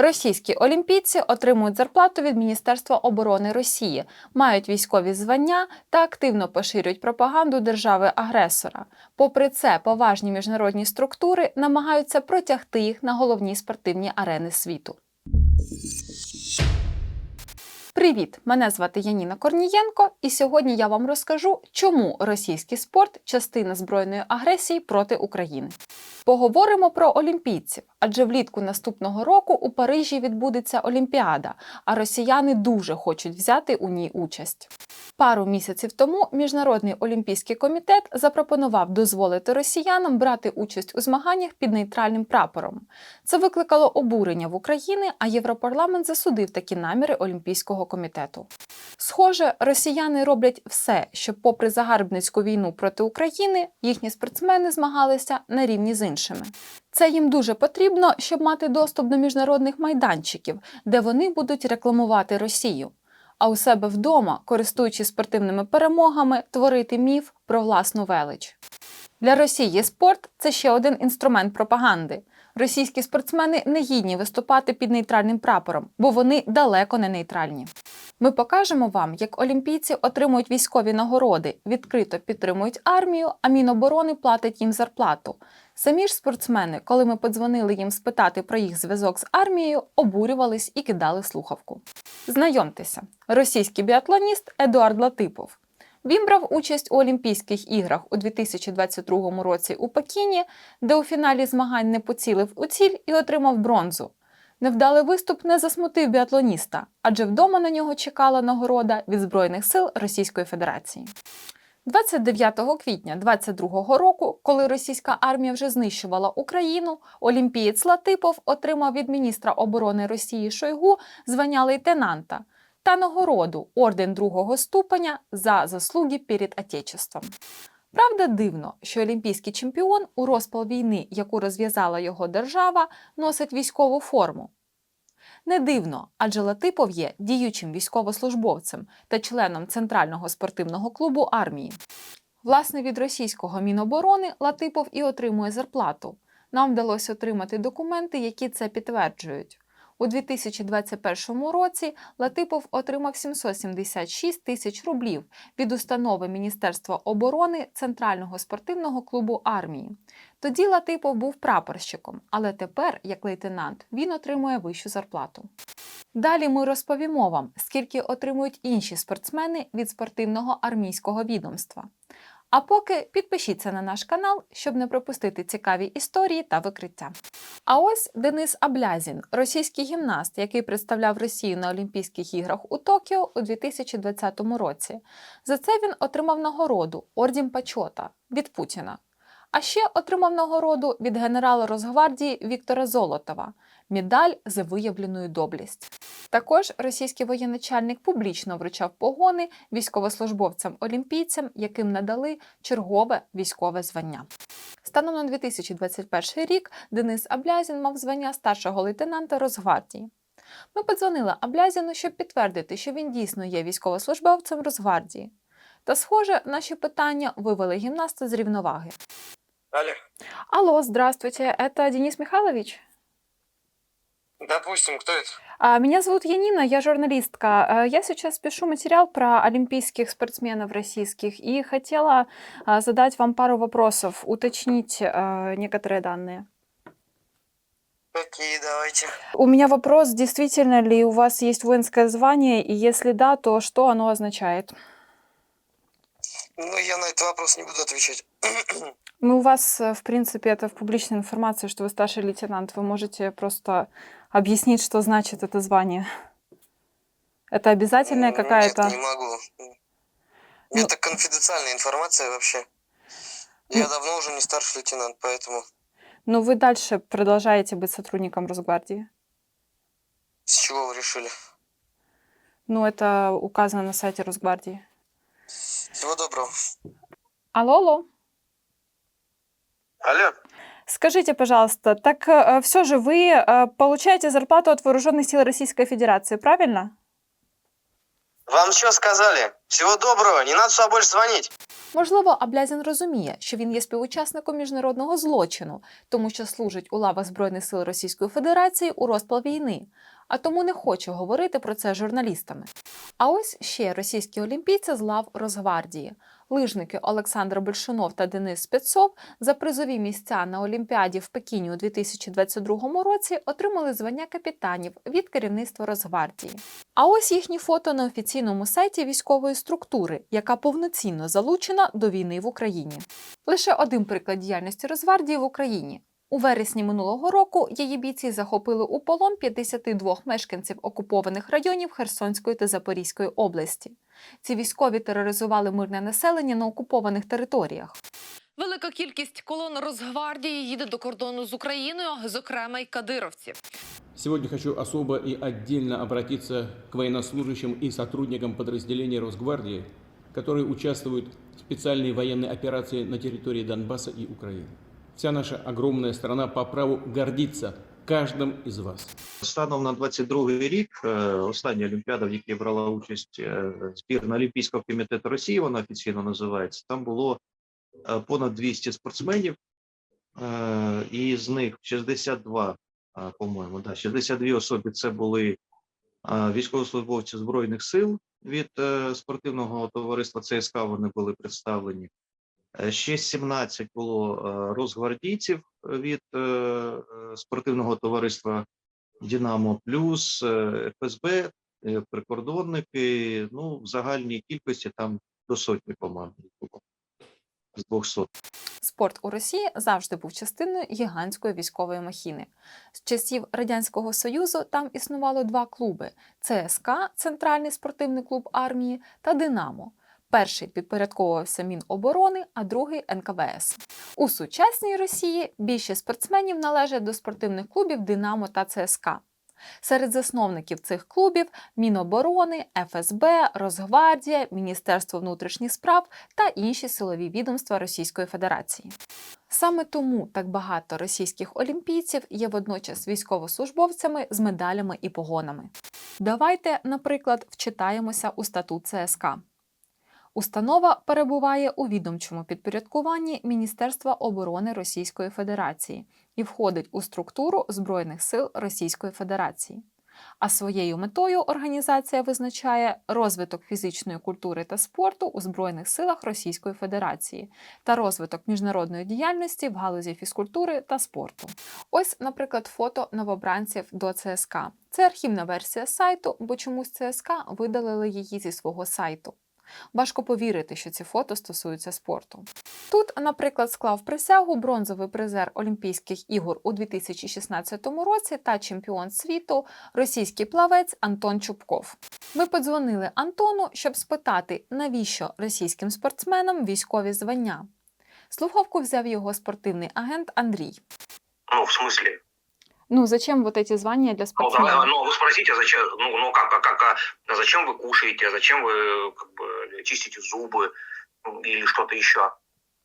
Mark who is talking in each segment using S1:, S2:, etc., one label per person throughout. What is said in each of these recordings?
S1: Російські олімпійці отримують зарплату від Міністерства оборони Росії, мають військові звання та активно поширюють пропаганду держави-агресора. Попри це, поважні міжнародні структури намагаються протягти їх на головні спортивні арени світу. Привіт! Мене звати Яніна Корнієнко, і сьогодні я вам розкажу, чому російський спорт частина збройної агресії проти України. Поговоримо про олімпійців, адже влітку наступного року у Парижі відбудеться Олімпіада, а росіяни дуже хочуть взяти у ній участь. Пару місяців тому Міжнародний олімпійський комітет запропонував дозволити росіянам брати участь у змаганнях під нейтральним прапором. Це викликало обурення в Україні, а Європарламент засудив такі наміри Олімпійського комітету. Схоже, росіяни роблять все, щоб, попри загарбницьку війну проти України, їхні спортсмени змагалися на рівні з іншими. Це їм дуже потрібно, щоб мати доступ до міжнародних майданчиків, де вони будуть рекламувати Росію. А у себе вдома, користуючись спортивними перемогами, творити міф про власну велич. Для Росії спорт це ще один інструмент пропаганди. Російські спортсмени не гідні виступати під нейтральним прапором, бо вони далеко не нейтральні. Ми покажемо вам, як олімпійці отримують військові нагороди, відкрито підтримують армію, а Міноборони платить їм зарплату. Самі ж спортсмени, коли ми подзвонили їм спитати про їх зв'язок з армією, обурювались і кидали слухавку. Знайомтеся, російський біатлоніст Едуард Латипов. Він брав участь у Олімпійських іграх у 2022 році у Пекіні, де у фіналі змагань не поцілив у ціль і отримав бронзу. Невдалий виступ не засмутив біатлоніста, адже вдома на нього чекала нагорода від Збройних сил Російської Федерації. 29 квітня 2022 року, коли російська армія вже знищувала Україну, олімпієць Латипов отримав від міністра оборони Росії Шойгу звання лейтенанта та нагороду орден другого ступеня за заслуги перед Отечеством. Правда, дивно, що олімпійський чемпіон у розпал війни, яку розв'язала його держава, носить військову форму. Не дивно, адже Латипов є діючим військовослужбовцем та членом Центрального спортивного клубу армії. Власне, від російського Міноборони Латипов і отримує зарплату. Нам вдалося отримати документи, які це підтверджують. У 2021 році Латипов отримав 776 тисяч рублів від установи Міністерства оборони Центрального спортивного клубу армії. Тоді Латипов був прапорщиком, але тепер, як лейтенант, він отримує вищу зарплату. Далі ми розповімо вам, скільки отримують інші спортсмени від спортивного армійського відомства. А поки підпишіться на наш канал, щоб не пропустити цікаві історії та викриття. А ось Денис Аблязін, російський гімнаст, який представляв Росію на Олімпійських іграх у Токіо у 2020 році. За це він отримав нагороду Ордін Пачота від Путіна. А ще отримав нагороду від генерала Росгвардії Віктора Золотова медаль за виявлену доблесть. Також російський воєначальник публічно вручав погони військовослужбовцям-олімпійцям, яким надали чергове військове звання. Станом на 2021 рік Денис Аблязін мав звання старшого лейтенанта Росгвардії. Ми подзвонили Аблязіну, щоб підтвердити, що він дійсно є військовослужбовцем Росгвардії. Та, схоже, наші питання вивели гімнаста з рівноваги.
S2: Алло.
S1: Алло, здравствуйте, это Денис Михайлович?
S2: Допустим, кто это?
S1: А, Меня зовут Янина, я журналистка. А, Я сейчас пишу материал про олимпийских спортсменов российских и хотела а, задать вам пару вопросов, уточнить некоторые данные.
S2: Какие, давайте.
S1: У меня вопрос, действительно ли у вас есть воинское звание, и если да, то что оно означает?
S2: Ну, я на этот вопрос не буду отвечать.
S1: Ну, у вас, э, в принципе, это в публичной информации, что вы старший лейтенант. Вы можете просто объяснить, что значит это звание? Это обязательная
S2: М,
S1: какая-то...
S2: Нет, не могу.
S1: Ну-
S2: Это конфиденциальная информация вообще. Я давно уже не старший лейтенант, поэтому
S1: Но вы дальше продолжаете быть сотрудником Росгвардии?
S2: с чего вы решили?
S1: Ну, это указано на сайте Росгвардии.
S2: Всего доброго.
S1: Алло, алло.
S2: Алло.
S1: Скажите, пожалуйста, так все же вы э, получаете зарплату от Вооруженных сил Российской Федерации, правильно?
S2: Вам что сказали? Всего доброго, не надо сюда больше звонить.
S1: Можливо, Аблязін розуміє, що він є співучасником міжнародного злочину, тому що служить у лавах Збройних сил Російської Федерації у розпал війни, а тому не хоче говорити про це з журналістами. А ось ще російські олімпійці з лав Росгвардії. Лижники Олександр Большунов та Денис Спецов за призові місця на Олімпіаді в Пекіні у 2022 році отримали звання капітанів від керівництва Росгвардії. А ось їхні фото на офіційному сайті військової структури, яка повноцінно залучена до війни в Україні. Лише один приклад діяльності Росгвардії в Україні. У вересні минулого року її бійці захопили у полон 52 мешканців окупованих районів Херсонської та Запорізької області. Ці військові тероризували мирне населення на окупованих територіях.
S3: Велика кількість колон Росгвардії їде до кордону з Україною, зокрема й кадировців.
S4: Сегодня хочу особо и отдельно обратиться к военнослужащим и сотрудникам подразделений Росгвардии, которые участвуют в специальной военной операции на территории Донбасса и Украины. Вся наша огромная страна по праву гордится каждым из вас.
S5: Станом на 22-й рік, е, остання Олімпіада, в якій брала участь е, збірна Олімпійського комітету Росії, вона офіційно називається. Там було е, понад 200 спортсменів, і з них 62, е, по-моєму, да, 62 особи це були військовослужбовці Збройних сил від спортивного товариства ЦСКА, вони були представлені. Ще 17 було е, розгвардійців від е, е, спортивного товариства Динамо плюс ФСБ, прикордонники. Ну, в загальній кількості там до сотні команд було з 200.
S1: Спорт у Росії завжди був частиною гігантської військової махіни. З часів Радянського Союзу там існувало два клуби: ЦСКА Центральний спортивний клуб армії та Динамо. Перший підпорядковувався Міноборони, а другий НКВС. У сучасній Росії більшість спортсменів належать до спортивних клубів Динамо та ЦСКА. Серед засновників цих клубів Міноборони, ФСБ, Росгвардія, Міністерство внутрішніх справ та інші силові відомства Російської Федерації. Саме тому так багато російських олімпійців є водночас військовослужбовцями з медалями і погонами. Давайте, наприклад, вчитаємося у статут ЦСКА. Установа перебуває у відомчому підпорядкуванні Міністерства оборони Російської Федерації і входить у структуру Збройних сил Російської Федерації. А своєю метою організація визначає розвиток фізичної культури та спорту у Збройних силах Російської Федерації та розвиток міжнародної діяльності в галузі фізкультури та спорту. Ось, наприклад, фото новобранців до ЦСК. Це архівна версія сайту, бо чомусь ЦСК видалили її зі свого сайту. Важко повірити, що ці фото стосуються спорту. Тут, наприклад, склав присягу бронзовий призер Олімпійських ігор у 2016 році та чемпіон світу російський плавець Антон Чубков. Ми подзвонили Антону, щоб спитати, навіщо російським спортсменам військові звання. Слухавку взяв його спортивний агент Андрій.
S6: Ну, в смысле?
S1: Ну, зачем вот эти звания для
S6: Ну, да, ну, вы спросите, зачем, ну, ну как, как, как, а зачем вы кушаете, зачем вы как бы, чистите зубы ну, или что-то еще?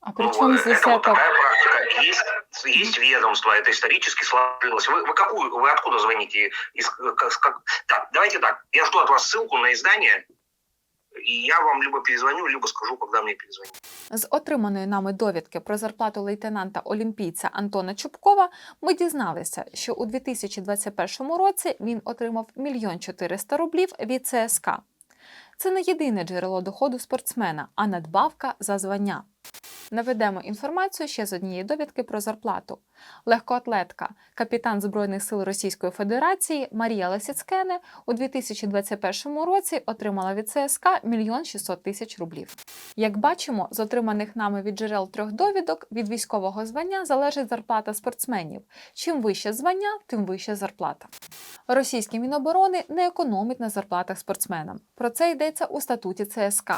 S1: А
S6: Ну, вот это вот такая практика. Есть, есть ведомство, это исторически сложилось. Вы, вы какую, вы откуда звоните? Из, как, как- так, давайте так, я жду от вас ссылку на издание, и я вам либо перезвоню, либо скажу, когда мне перезвонить.
S1: З отриманої нами довідки про зарплату лейтенанта олімпійця Антона Чубкова ми дізналися, що у 2021 році він отримав мільйон 400 рублів від ЦСК. Це не єдине джерело доходу спортсмена, а надбавка за звання. Наведемо інформацію ще з однієї довідки про зарплату. Легкоатлетка, капітан Збройних сил Російської Федерації Марія Лесіцкене у 2021 році отримала від ЦСК мільйон 600 тисяч рублів. Як бачимо, з отриманих нами від джерел трьох довідок від військового звання залежить зарплата спортсменів. Чим вище звання, тим вища зарплата. Російське Міноборони не економить на зарплатах спортсменам. Про це йдеться у статуті ЦСК.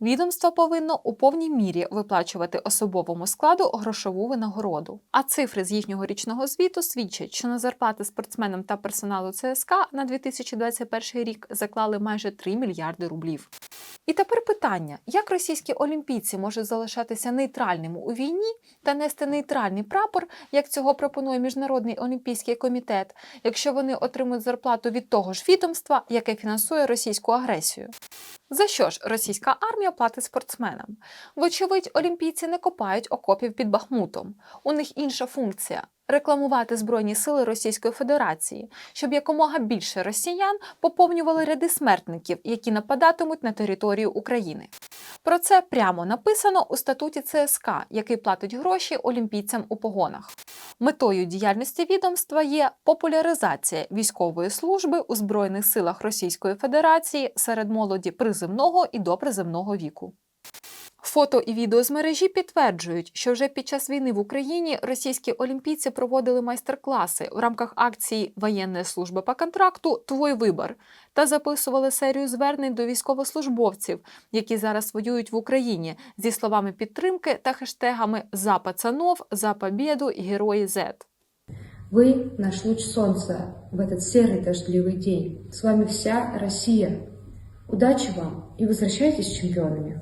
S1: Відомство повинно у повній мірі виплачувати особовому складу грошову винагороду. А цифри з їхнього річного звіту свідчать, що на зарплати спортсменам та персоналу ЦСК на 2021 рік заклали майже 3 мільярди рублів. І тепер питання: як російські олімпійці можуть залишатися нейтральними у війні та нести нейтральний прапор, як цього пропонує Міжнародний олімпійський комітет, якщо вони отримують зарплату від того ж відомства, яке фінансує російську агресію? За що ж російська армія платить спортсменам? Вочевидь, олімпійці не копають окопів під Бахмутом. У них інша функція рекламувати Збройні сили Російської Федерації, щоб якомога більше росіян поповнювали ряди смертників, які нападатимуть на територію України. Про це прямо написано у статуті ЦСК, який платить гроші олімпійцям у погонах. Метою діяльності відомства є популяризація військової служби у Збройних силах Російської Федерації серед молоді приземного і доприземного віку. Фото і відео з мережі підтверджують, що вже під час війни в Україні російські олімпійці проводили майстер-класи в рамках акції Воєнна служба по контракту Твой вибор та записували серію звернень до військовослужбовців, які зараз воюють в Україні, зі словами підтримки та хештегами За пацанов, за побєду і Герої Z.
S7: Вы – наш луч солнца в этот серый дождливый день. С вами вся Россия. Удачи вам и возвращайтесь чемпионами.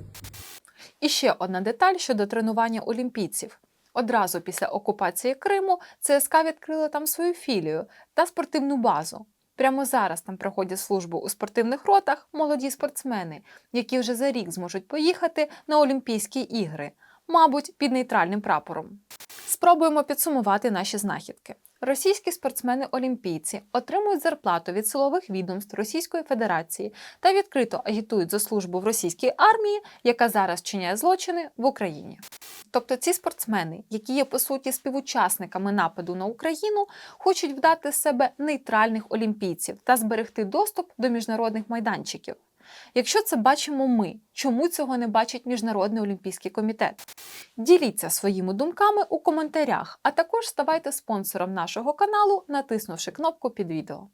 S1: І ще одна деталь щодо тренування олімпійців. Одразу після окупації Криму ЦСКА відкрила там свою філію та спортивну базу. Прямо зараз там проходять службу у спортивних ротах молоді спортсмени, які вже за рік зможуть поїхати на Олімпійські ігри, мабуть, під нейтральним прапором. Спробуємо підсумувати наші знахідки. Російські спортсмени-олімпійці отримують зарплату від силових відомств Російської Федерації та відкрито агітують за службу в російській армії, яка зараз чиняє злочини в Україні. Тобто ці спортсмени, які є по суті співучасниками нападу на Україну, хочуть вдати з себе нейтральних олімпійців та зберегти доступ до міжнародних майданчиків. Якщо це бачимо ми, чому цього не бачить Міжнародний олімпійський комітет? Діліться своїми думками у коментарях, а також ставайте спонсором нашого каналу, натиснувши кнопку під відео.